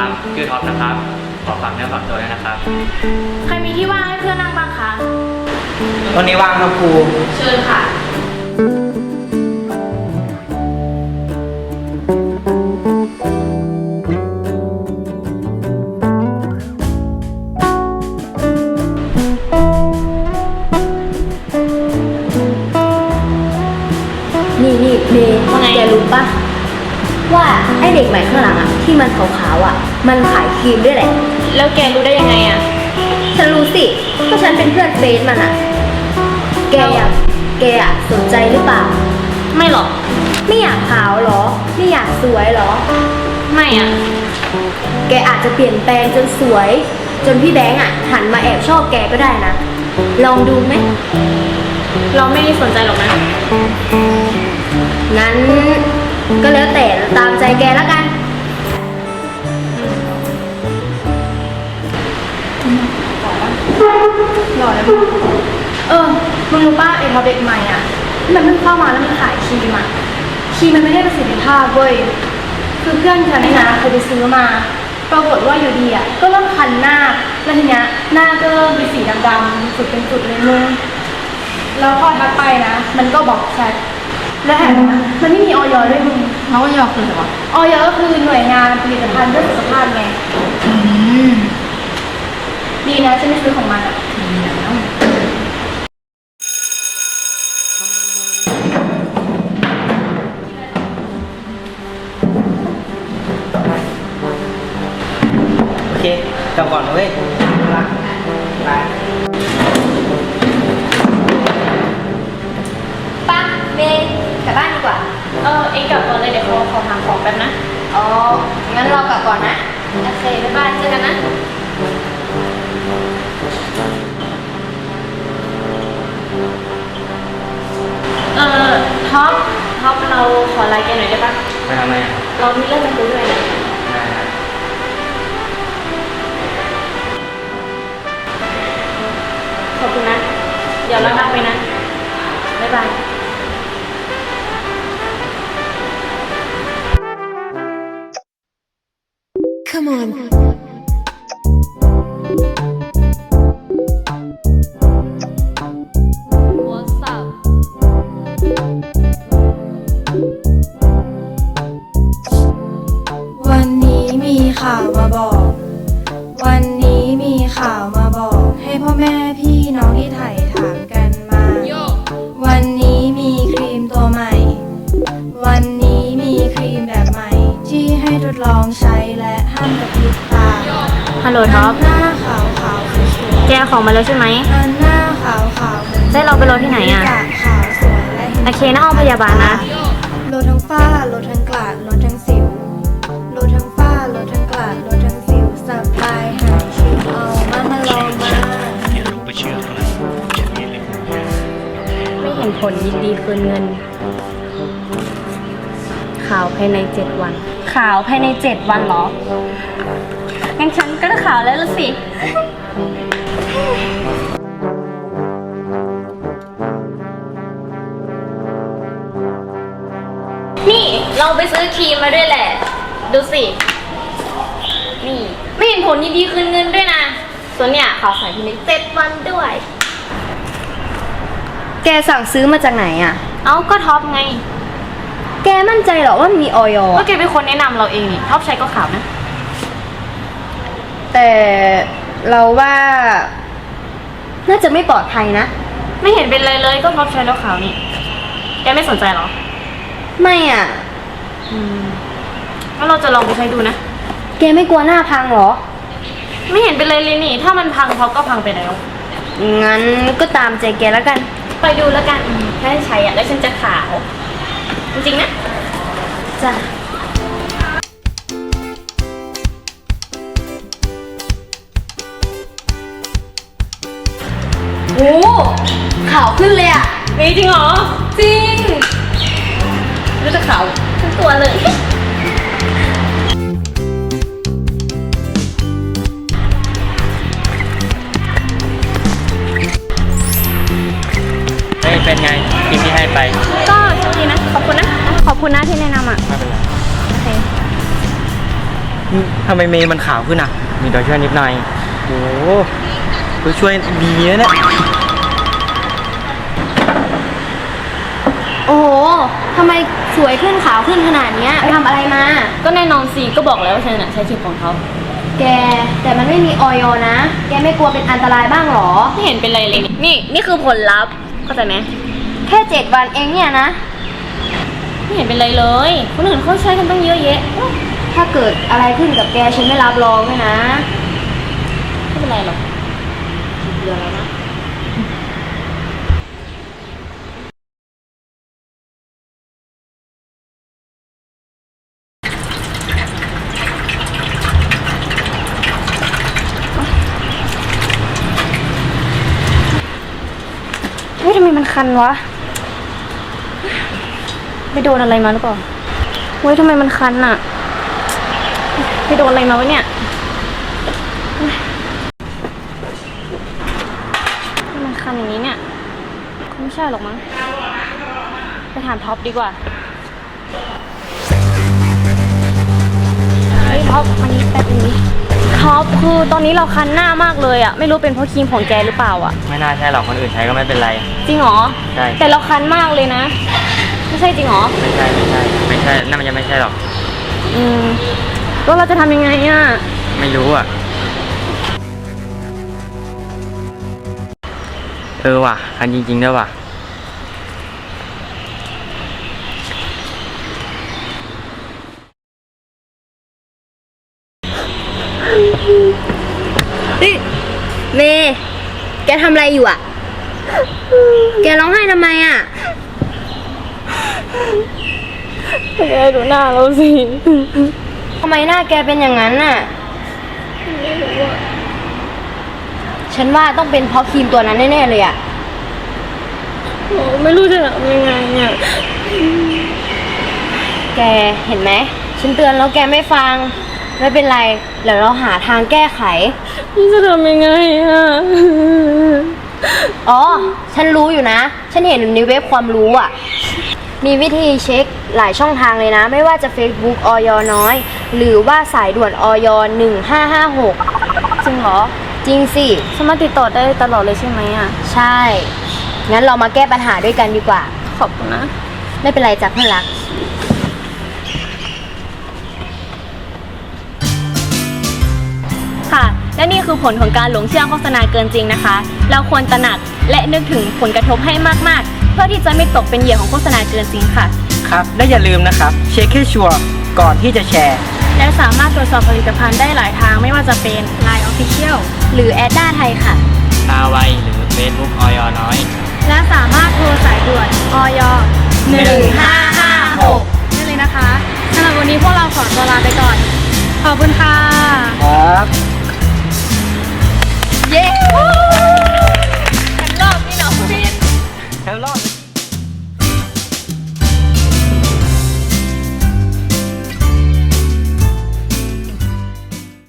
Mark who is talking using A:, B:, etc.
A: ส
B: วัสดีครับชื่อท็อปนะครับ ขอฝากเนื้อฝากตัวด้วยนะครับ
A: ใครมีที่ว่างให้เพื่อนนั่งบ้างคะ
C: วันนี้ว่างครับครู
A: เชิญค่ะ
D: นี่นี่เมย์
A: ว่าไง
D: แกรู้ปะว่าไอเด็กใหม่ข้างหลังอะที่มันขาวๆอะ มันขายครีมด้วยแหละ
A: แล้วแกรู้ได้ยังไงอะ
D: ฉันรู้สิก็ฉันเป็นเพื่อนเฟซมันอะแกอยากแกอะสนใจหรือเปล่า
A: ไม่หรอก
D: ไม่อยากขาวเหรอ ไม่อยากสวยเหรอ
A: ไม่อะ
D: แกอาจจะเปลี่ยนแปลงจนสวย จนพี่แบงค์อะหันมาแอบชอบแกก็ได้นะ ลองดูไหม
A: เราไม่ได้สนใจหรอกนะ
D: งั้นก็แล้วแต่ตามใจแกแล้วกัน
E: หล่อเลยมึงเออ มึงรู้ป่ะไอ้ท็อปเด็กใหม่อะที่มันเพิ่งเข้ามาแล้วมันขายครีมอะครีมมันไม่ได้ประสิทธิภาพเว้ย คือเพื่อนฉันนี่นะเคยไปซื้อมา ปรากฏว่าอยู่ดีอะก็เริ่มคันหน้า แล้วทีเนี้ยหน้าก็เริ่มมีสีดำๆจุดเป็นจุดเลยมึง แล้วพอทักไปนะ มันก็บอกแชทและแถมนะมันไม่มีออยด้วยมึง
A: เขาก็ยอมคืออะไรวะ
E: ออยก็คือหน่วยงานผลิตภัณฑ์เพื่อสุขภาพไง ดีนะฉันไม่ซื้อของมันอะ
C: โอเคกลับก่อนนะเว้ยรักบาย
D: ป้าเมย์กลับบ้านดีกว่า
A: เออเอ็งกลับก่อนเลยเดี๋ยวเขาขอถามของแป๊บนะ
D: อ๋อ งั้นเรากลับก่อนนะโอเคบ๊ายบายเจอกันนะ
A: ท็อปท็อปเราขอไลน์แกหน่อยได้ปะ
B: ไปทำไมอะ
A: เรามีเรื่องจะคุยด้วยนะ
B: ได้ครับ
A: ขอบคุณนะ เดี๋ยวเรานัดไปนะ บ๊ายบาย
F: วัน
A: ลโหลท็อป
F: หน้าขาวขาวๆสวย
A: แกของมาแล้วใช่ไหม
F: ๆอันหน้าขาวขาวๆ
A: ได้เราไปรอที่ไหนอะ
F: กาขาวสวยและเห็น
A: โอเคนะห้องพยาบาลนะ
F: ลดทั้งฝ้าลดทั้งกลาดลดทั้งสิวลดทั้งฝ้าลดทั้งกลาดลดทั้งสิวสับลายหายชิวเอามามาลองมา
D: ไม่เห็นผลยินดีคืนเงิน ข่าวภายในเจ็ดวัน
A: ข่าวภายในเจ็ดวันเหรอ งั้นฉันก็ได้ข่าวแล้วละสิ นี่เราไปซื้อครีมมาด้วยแหละ ดูสิ นี่ ไม่เห็นผลดีๆคืนเงินด้วยนะ ส่วนเนี่ยข่าวใส่ภายในเจ็ดวันด้วย
D: แกสั่งซื้อมาจากไหนอะ
A: เอ้าก็ท็อปไง
D: แกมั่นใจเหรอว่ามีออย
A: ก็แกเป็นคนแนะนำเราเองนี่ท็อปใช้ก็ข่าวนะ
D: แต่เราว่า น่าจะไม่ปลอดภัยนะ
A: ไม่เห็นเป็นไรเลยก็ท็อปใช้แล้วข่าวนี่แกไม่สนใจเหรอ
D: ไม่อะ
A: อืมงั้นเราจะลองไปใช้ดูนะ
D: แกไม่กลัวหน้าพังเหรอ
A: ไม่เห็นเป็นไรเลยนี่ ถ้ามันพังเขาก็พังไปแล้ว
D: งั้นก็ตามใจแกแล้วกัน
A: ไปดูแล้วกันอืมถ้าใช้อะแล้วฉันจะขาว จริงๆนะ
D: จ้ะ โอ้ข่าวขึ้นเลยอะ
A: นี่จริงเหรอ จริง รู้จะขาวทั้งตัวเลย
B: เฮ้ยเป็นไงคลิปที่ให้ไป
A: ก็คุณนะที่แนะนำอะ
C: ไม่เป็นไร
A: โอเค
C: นี่ทำไมเมย์มันขาวขึ้นอะ มีตัวช่วยนิดหน่อยโอ้โห ตัวช่วยดีนะเนี่ย
D: โอ้โหทำไมสวยขึ้นขาวขึ้นขนาดเนี้ยไปทำอะไรมา
A: ก็แน่นอนสิก็บอกแล้วว่าฉันน่ะใช้ครีมของเขา
D: แก แต่มันไม่มีออยนะ แกไม่กลัวเป็นอันตรายบ้างหรอ
A: ไม่เห็นเป็นไรเลยนี่นี่ นี่คือผลลัพธ์เข้าใจไหม
D: แค่เจ็ดวันเองเนี่ยนะ
A: ไม่เห็นเป็นไรเลย คนอื่นเขาใช้กันตั้งเยอะแยะ
D: ถ้าเกิดอะไรขึ้นกับแกฉันไม่รับรองด้วยนะ
A: ไม่เป็นไรหรอก เดือนแล้วนะเฮ้ยทำไมมันคันวะ ไปโดนอะไรมาหรือเปล่าเฮ้ยทำไมมันคันอะไปโดนอะไรมาวะเนี่ยทำไมมันคันอย่างนี้เนี่ยคงไม่ใช่หรอกมั้ง ไปถามท็อปดีกว่า เฮ้ยท็อปมานี้แป๊บนึงดิท็อปคือตอนนี้เราคันหน้ามากเลยอะไม่รู้เป็นเพราะครีมของแกหรือเปล่าอะ
C: ไม่น่าใช่หรอกคนอื่นใช้ก็ไม่เป็นไร
A: จริงเหรอ
C: ใช่
A: แต่เราคันมากเลยนะ ไม่ใช่จริงเหรอ
C: ไม่ใช่ไม่ใช่ไม่ใช่น่ามันจะไม่ใช่หรอก
A: อืมแล้วเราจะทำยังไงอะ
C: ไม่รู้อะ เออว่ะคันจริงๆด้วยว่ะ
D: เฮ้ยเมย์แกทำอะไรอยู่อะแกร้องไห้ทำไมอะ
A: แกดูหน้าเราสิ
D: ทำไมหน้าแกเป็นอย่างนั้นน่ะ ฉันว่าต้องเป็นเพราะครีมตัวนั้นแน่ ๆ เลยอะ
A: ไม่รู้จะทำยังไงอะ
D: แกเห็นไหม ฉันเตือนแล้วแกไม่ฟัง ไม่เป็นไร เดี๋ยวเราหาทางแก้ไข
A: นี่จะทำยังไงอะ
D: อ๋อ ฉันรู้อยู่นะ ฉันเห็นในเว็บความรู้อะมีวิธีเช็คหลายช่องทางเลยนะ ไม่ว่าจะ Facebook ออยน้อย หรือว่าสายด่วนออย1556
A: จริงเหรอ
D: จริงสิ
A: สามารถติดต่อได้ตลอดเลยใช่ไหมอะ
D: ใช่ งั้นเรามาแก้ปัญหาด้วยกันดีกว่า
A: ขอบคุณนะ
D: ไม่เป็นไรจ้ะเพื่อนรัก
A: ค่ะ และนี่คือผลของการหลงเชื่อโฆษณาเกินจริงนะคะ เราควรตระหนักและนึกถึงผลกระทบให้มากๆ เพื่อที่จะไม่ตกเป็นเหยื่อของโฆษณาเกินจริงค่ะ
C: ครับ และอย่าลืมนะครับ เช็คให้ชัวร์ก่อนที่จะแชร์
A: และสามารถตรวจสอบผลิตภัณฑ์ได้หลายทางไม่ว่าจะเป็น Line Official
D: หรือแอดด้าไทยค่ะ
B: ตาไวหรือ Facebook ออยน้อย
A: และสามารถโทรสายด่วนออย1556ได้เลยนะคะสำหรับวันนี้พวกเราขอตัวลาไปก่อน ขอบคุณค่ะ
C: ครับ
D: เย้